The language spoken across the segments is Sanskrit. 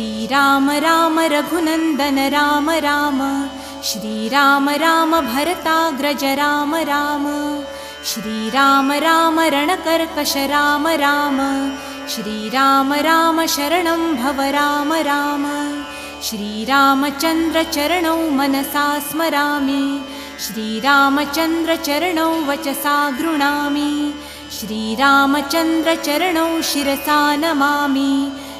श्रीराम राम रघुनन्दन राम राम। श्रीराम राम भरताग्रज राम राम। श्रीराम राम रणकर्कश राम राम। श्रीराम राम शरणं भव राम राम। श्रीरामचन्द्रचरणौ मनसा स्मरामि। श्रीरामचन्द्रचरणौ वचसा गृणामि। श्रीरामचन्द्रचरणौ शिरसा नमामि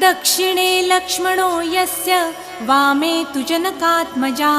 दक्षिणे लक्ष्मणो यस्य वामे तु जनकात्मजा